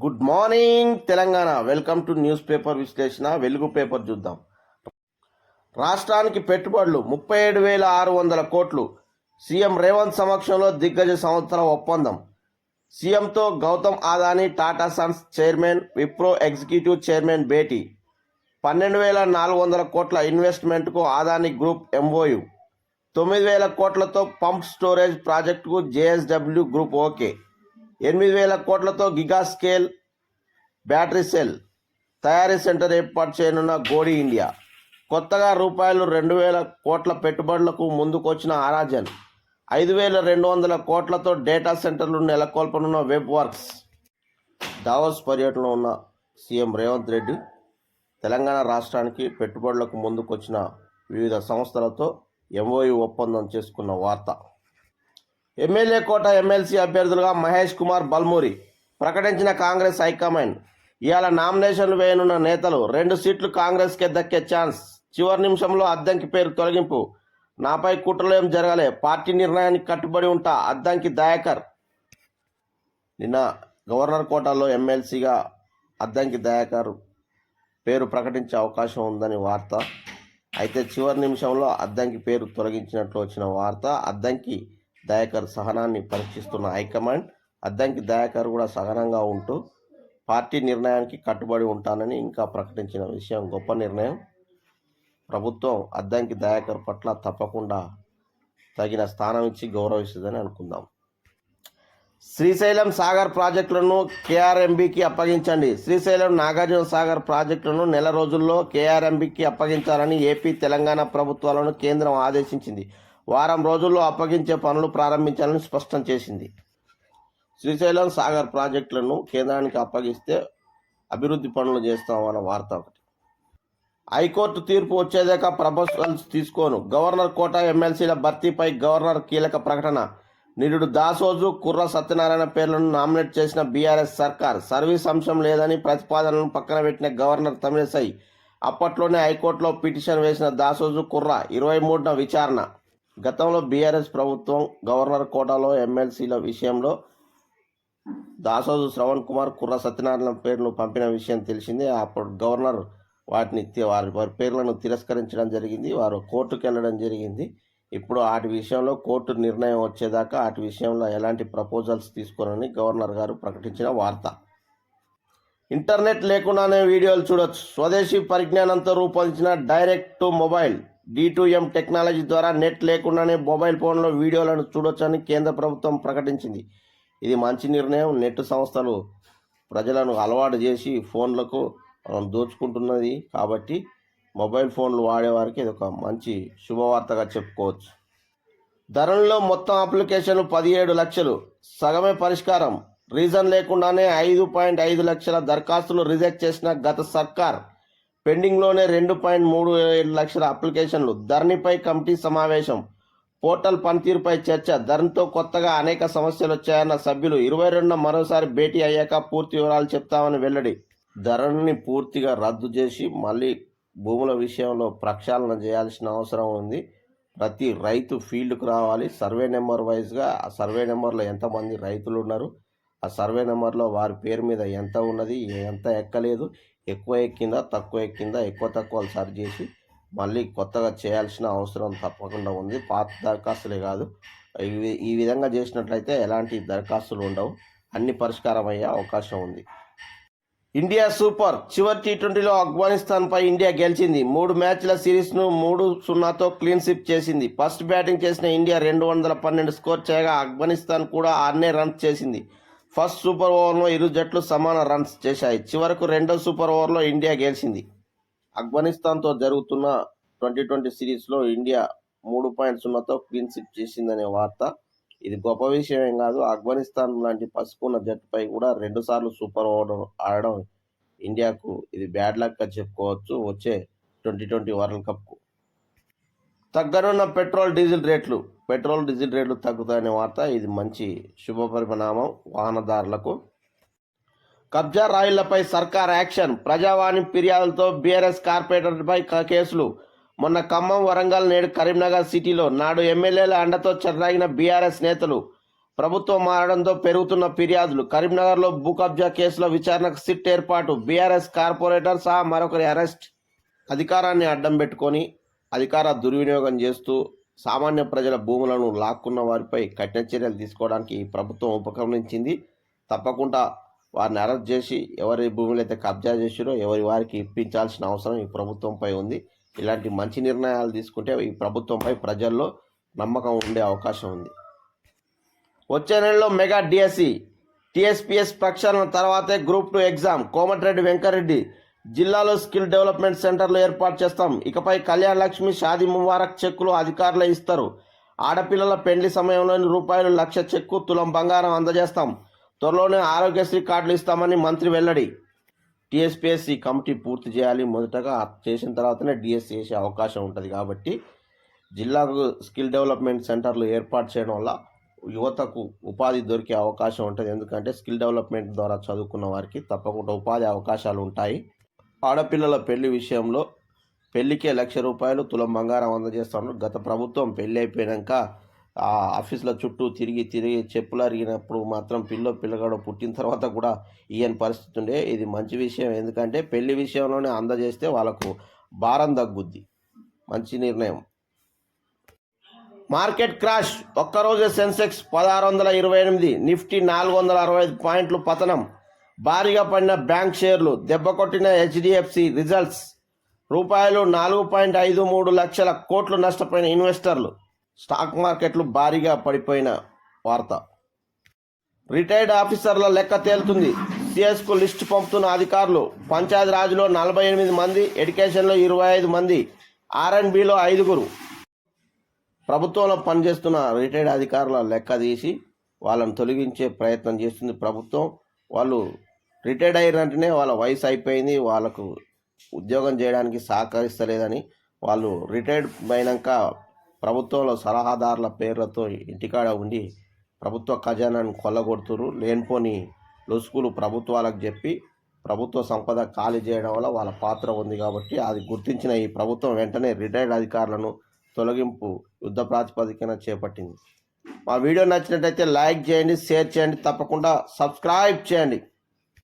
Good morning Telangana. Welcome to news paper విశ్లేషణ. Velugu paper చూద్దాం. రాష్ట్రానికి పెట్టుబడులు ముప్పై ఏడు వేల ఆరు వందల కోట్లు. సీఎం రేవంత్ సమక్షంలో దిగ్గజ సంవత్సర ఒప్పందం. సీఎంతో Gautam Adani Tata Sons chairman Wipro executive chairman భేటీ. పన్నెండు వేల నాలుగు వందల కోట్ల ఇన్వెస్ట్మెంట్కు ఆదాని గ్రూప్ ఎంఓయు. తొమ్మిది వేల కోట్లతో పంప్ స్టోరేజ్ ప్రాజెక్టుకు జేఎస్డబ్ల్యూ గ్రూప్ ఓకే. ఎనిమిది వేల కోట్లతో గిగా స్కేల్ బ్యాటరీ సెల్ తయారీ సెంటర్ ఏర్పాటు చేయనున్న గోడి ఇండియా. కొత్తగా రూపాయలు రెండు వేల కోట్ల పెట్టుబడులకు ముందుకొచ్చిన ఆరాజన్ ఐదు వేల రెండు వందల కోట్లతో డేటా సెంటర్లు నెలకొల్పనున్న వెబ్ వర్క్స్ దావోస్ పర్యటనలో ఉన్న సీఎం రేవంత్ రెడ్డి తెలంగాణ రాష్ట్రానికి పెట్టుబడులకు ముందుకొచ్చిన వివిధ సంస్థలతో ఎంఓయు ఒప్పందం చేసుకున్న వార్త. ఎమ్మెల్యే కోట ఎమ్మెల్సీ అభ్యర్థులుగా మహేష్ కుమార్ బల్మూరి ప్రకటించిన కాంగ్రెస్ హైకమాండ్. ఇవాళ నామినేషన్లు వేయనున్న నేతలు రెండు సీట్లు కాంగ్రెస్కే దక్కే ఛాన్స్. చివరి నిమిషంలో అద్దంకి పేరు తొలగింపు. నాపై కుట్రలు ఏం జరగలే. పార్టీ నిర్ణయానికి కట్టుబడి ఉంటా అద్దంకి దయాకర్. నిన్న గవర్నర్ కోటాలో ఎమ్మెల్సీగా అద్దంకి దయాకర్ పేరు ప్రకటించే అవకాశం ఉందని వార్త. అయితే చివరి నిమిషంలో అద్దంకి పేరు తొలగించినట్లు వచ్చిన వార్త. అద్దంకి దయాకర్ సహనాన్ని పరీక్షిస్తున్న హైకమాండ్ అద్దంకి దయాకర్ కూడా సహనంగా ఉంటూ పార్టీ నిర్ణయానికి కట్టుబడి ఉంటానని ఇంకా ప్రకటించిన విషయం గొప్ప నిర్ణయం. ప్రభుత్వం అద్దంకి దయాకర్ పట్ల తప్పకుండా తగిన స్థానం ఇచ్చి గౌరవిస్తుందని అనుకుందాం. శ్రీశైలం సాగర్ ప్రాజెక్టులను కేఆర్ఎంబికి అప్పగించండి. శ్రీశైలం నాగార్జున సాగర్ ప్రాజెక్టులను నెల రోజుల్లో కేఆర్ఎంబికి అప్పగించాలని ఏపీ తెలంగాణ ప్రభుత్వాలను కేంద్రం ఆదేశించింది. వారం రోజుల్లో అప్పగించే పనులు ప్రారంభించాలని స్పష్టం చేసింది. శ్రీశైలం సాగర్ ప్రాజెక్టులను కేంద్రానికి అప్పగిస్తే అభివృద్ధి పనులు చేస్తామన్న వార్త ఒకటి. హైకోర్టు తీర్పు వచ్చేదాకా ప్రపోజల్స్ తీసుకోను. గవర్నర్ కోట ఎమ్మెల్సీల భర్తీపై గవర్నర్ కీలక ప్రకటన. నిరుడు దాసోజు కుర్ర సత్యనారాయణ పేర్లను నామినేట్ చేసిన బీఆర్ఎస్ సర్కార్ సర్వీస్ అంశం లేదని ప్రతిపాదనను పక్కన పెట్టిన గవర్నర్ తమిళసై. అప్పట్లోనే హైకోర్టులో పిటిషన్ వేసిన దాసోజు కుర్ర ఇరవై మూడున విచారణ. గతంలో బీఆర్ఎస్ ప్రభుత్వం గవర్నర్ కోటాలో ఎమ్మెల్సీల విషయంలో దాసోజు శ్రవణ్ కుమార్ కుర్ర సత్యనారాయణ పేర్లు పంపిన విషయం తెలిసిందే. అప్పుడు గవర్నర్ వాటిని వారి వారి పేర్లను తిరస్కరించడం జరిగింది. వారు కోర్టుకు వెళ్ళడం జరిగింది. ఇప్పుడు వాటి విషయంలో కోర్టు నిర్ణయం వచ్చేదాకా వాటి విషయంలో ఎలాంటి ప్రపోజల్స్ తీసుకోనని గవర్నర్ గారు ప్రకటించిన వార్త. ఇంటర్నెట్ లేకుండానే వీడియోలు చూడొచ్చు. స్వదేశీ పరిజ్ఞానంతో రూపొందించిన direct to mobile D two M technology ద్వారా నెట్ లేకుండానే మొబైల్ ఫోన్లో వీడియోలను చూడొచ్చని కేంద్ర ప్రభుత్వం ప్రకటించింది. ఇది మంచి నిర్ణయం. నెట్ సంస్థలు ప్రజలను అలవాటు చేసి ఫోన్లకు మనం దోచుకుంటున్నది కాబట్టి మొబైల్ ఫోన్లు వాడేవారికి ఇది ఒక మంచి శుభవార్తగా చెప్పుకోవచ్చు. ధరల్లో మొత్తం అప్లికేషన్లు పదిహేడు లక్షలు. సగమే పరిష్కారం. రీజన్ లేకుండానే ఐదు పాయింట్ ఐదు లక్షల దరఖాస్తులు రిజెక్ట్ చేసిన గత సర్కార్. పెండింగ్లోనే రెండు పాయింట్ మూడు ఏడు లక్షల అప్లికేషన్లు. ధరణిపై కమిటీ సమావేశం. పోర్టల్ పనితీరుపై చర్చ. ధరణితో కొత్తగా అనేక సమస్యలు వచ్చాయన్న సభ్యులు ఇరవై రెండున మరోసారి భేటీ అయ్యాక పూర్తి వివరాలు చెప్తామని వెల్లడి. ధరణిని పూర్తిగా రద్దు చేసి మళ్ళీ భూముల విషయంలో ప్రక్షాళన చేయాల్సిన అవసరం ఉంది. ప్రతి రైతు ఫీల్డ్కు రావాలి. సర్వే నెంబర్ వైజ్గా ఆ సర్వే నెంబర్లో ఎంతమంది రైతులు ఉన్నారు? ఆ సర్వే నెంబర్లో వారి పేరు మీద ఎంత ఉన్నది ఎంత ఎక్కలేదు ఎక్కువ ఎక్కిందా తక్కువ ఎక్కిందా ఎక్కువ తక్కువ సరి చేసి మళ్ళీ కొత్తగా చేయాల్సిన అవసరం తప్పకుండా ఉంది. పాత దరఖాస్తులే కాదు. ఇవి ఈ విధంగా చేసినట్లయితే ఎలాంటి దరఖాస్తులు ఉండవు. అన్ని పరిష్కారం అయ్యే అవకాశం ఉంది. India super! చివరి టీ ట్వంటీలో ఆఫ్ఘనిస్తాన్పై ఇండియా గెలిచింది. మూడు మ్యాచ్ల సిరీస్ను మూడు సున్నాతో క్లీన్ స్విప్ చేసింది. ఫస్ట్ బ్యాటింగ్ చేసిన ఇండియా రెండు వందల పన్నెండు స్కోర్ చేయగా ఆఫ్ఘనిస్తాన్ కూడా ఆరునే రన్స్ చేసింది. ఫస్ట్ సూపర్ ఓవర్లో ఇరు జట్లు సమాన రన్స్ చేశాయి. చివరకు రెండో సూపర్ ఓవర్లో ఇండియా గెలిచింది. ఆఫ్ఘనిస్తాన్తో జరుగుతున్న ట్వంటీ ట్వంటీ సిరీస్లో ఇండియా మూడు పాయింట్ సున్నాతో క్లీన్ స్విప్ చేసిందనే వార్త. ఇది గొప్ప విషయం ఏం కాదు. ఆఫ్ఘనిస్తాన్ లాంటి పసుకున్న జట్టుపై కూడా రెండుసార్లు సూపర్ ఓవర్ ఆడడం ఇండియాకు ఇది బ్యాడ్ లక్గా చెప్పుకోవచ్చు. వచ్చే ట్వంటీ ట్వంటీ వరల్డ్ కప్కు. తగ్గనున్న పెట్రోల్ డీజిల్ రేట్లు. పెట్రోల్ డీజిల్ రేట్లు తగ్గుతాయనే వార్త. ఇది మంచి శుభ పరిణామం వాహనదారులకు. కబ్జా రాయిళ్ళపై సర్కార్ యాక్షన్. ప్రజావాణి ఫిర్యాదులతో బీఆర్ఎస్ కార్పొరేటర్పై కేసులు. మొన్న ఖమ్మం వరంగల్ నేడు కరీంనగర్ సిటీలో నాడు ఎమ్మెల్యేల అండతో చెలరాగిన బీఆర్ఎస్ నేతలు. ప్రభుత్వం మారడంతో పెరుగుతున్న ఫిర్యాదులు. కరీంనగర్లో భూ కబ్జా కేసులో విచారణకు సిట్ ఏర్పాటు. బీఆర్ఎస్ కార్పొరేటర్ సహా మరొకరి అరెస్ట్. అధికారాన్ని అడ్డం పెట్టుకొని అధికార దుర్వినియోగం చేస్తూ సామాన్య ప్రజల భూములను లాక్కున్న వారిపై కఠిన చర్యలు తీసుకోవడానికి ఈ ప్రభుత్వం ఉపక్రమించింది. తప్పకుండా వారిని అరెస్ట్ చేసి ఎవరి భూములు అయితే కబ్జా చేసిరో ఎవరి వారికి ఇప్పించాల్సిన అవసరం ఈ ప్రభుత్వంపై ఉంది. ఇలాంటి మంచి నిర్ణయాలు తీసుకుంటే ఈ ప్రభుత్వంపై ప్రజల్లో నమ్మకం ఉండే అవకాశం ఉంది. వచ్చే నెలలో మెగా డిఎస్సి టీఎస్పీఎస్ ప్రక్షాళన తర్వాతే group two exam. Komatireddy Venkatreddy జిల్లాలో స్కిల్ డెవలప్మెంట్ సెంటర్లు ఏర్పాటు చేస్తాం. ఇకపై కళ్యాణ లక్ష్మి షాదీ ముబారక్ చెక్కులు అధికారులే ఇస్తారు. ఆడపిల్లల పెండ్లి సమయంలోని రూపాయలు లక్ష చెక్కు తులం బంగారం అందజేస్తాం. త్వరలోనే ఆరోగ్యశ్రీ కార్డులు ఇస్తామని మంత్రి వెల్లడి. టీఎస్పీఎస్సీ కమిటీ పూర్తి చేయాలి. మొదటగా చేసిన తర్వాతనే డిఎస్సి చేసే అవకాశం ఉంటుంది కాబట్టి జిల్లాకు స్కిల్ డెవలప్మెంట్ సెంటర్లు ఏర్పాటు చేయడం వల్ల యువతకు ఉపాధి దొరికే అవకాశం ఉంటుంది. ఎందుకంటే స్కిల్ డెవలప్మెంట్ ద్వారా చదువుకున్న వారికి తప్పకుండా ఉపాధి అవకాశాలు ఉంటాయి. ఆడపిల్లల పెళ్ళి విషయంలో పెళ్ళికే లక్ష రూపాయలు తులం బంగారం అందజేస్తాను గత ప్రభుత్వం పెళ్ళి అయిపోయాక ఆ ఆఫీసుల చుట్టూ తిరిగి తిరిగి చెప్పులు అరిగినప్పుడు మాత్రం పిల్ల పిల్లగాడు పుట్టిన తర్వాత కూడా ఈయన పరిస్థితి ఉండే. ఇది మంచి విషయం. ఎందుకంటే పెళ్ళి విషయంలోనే అందజేస్తే వాళ్ళకు భారం తగ్గుద్ది. మంచి నిర్ణయం. మార్కెట్ క్రాష్ ఒక్కరోజే సెన్సెక్స్ పదహారు వందల ఇరవై ఎనిమిది నిఫ్టీ నాలుగు వందల అరవై ఐదు పాయింట్లు పతనం. భారీగా పడిన బ్యాంక్ షేర్లు దెబ్బ కొట్టిన హెచ్డిఎఫ్సి రిజల్ట్స్ రూపాయలు నాలుగు పాయింట్ ఐదు మూడు లక్షల కోట్లు నష్టపోయిన ఇన్వెస్టర్లు. స్టాక్ మార్కెట్లు భారీగా పడిపోయిన వార్త. రిటైర్డ్ ఆఫీసర్ల లెక్క తేలుతుంది. సిఎస్కు లిస్టు పంపుతున్న అధికారులు పంచాయతీరాజ్లో నలభై ఎనిమిది మంది ఎడ్యుకేషన్లో ఇరవై ఐదు మంది ఆర్ఎండ్బిలో ఐదుగురు. ప్రభుత్వంలో పనిచేస్తున్న రిటైర్డ్ అధికారుల లెక్క తీసి వాళ్ళని తొలగించే ప్రయత్నం చేస్తుంది ప్రభుత్వం. వాళ్ళు రిటైర్డ్ అయినంటేనే వాళ్ళ వయసు అయిపోయింది వాళ్ళకు ఉద్యోగం చేయడానికి సహకరిస్తలేదని వాళ్ళు రిటైర్డ్ అయినాక ప్రభుత్వంలో సలహాదారుల పేర్లతో ఇంటికాడ ఉండి ప్రభుత్వ ఖజానాను కొల్లగొడుతురు లేనిపోని లొసుకులు ప్రభుత్వాలకు చెప్పి ప్రభుత్వ సంపద ఖాళీ చేయడం వల్ల వాళ్ళ పాత్ర ఉంది కాబట్టి అది గుర్తించిన ఈ ప్రభుత్వం వెంటనే రిటైర్డ్ అధికారులను తొలగింపు యుద్ధ ప్రాతిపదికన చేపట్టింది. మా వీడియో నచ్చినట్టయితే లైక్ చేయండి షేర్ చేయండి తప్పకుండా సబ్స్క్రైబ్ చేయండి.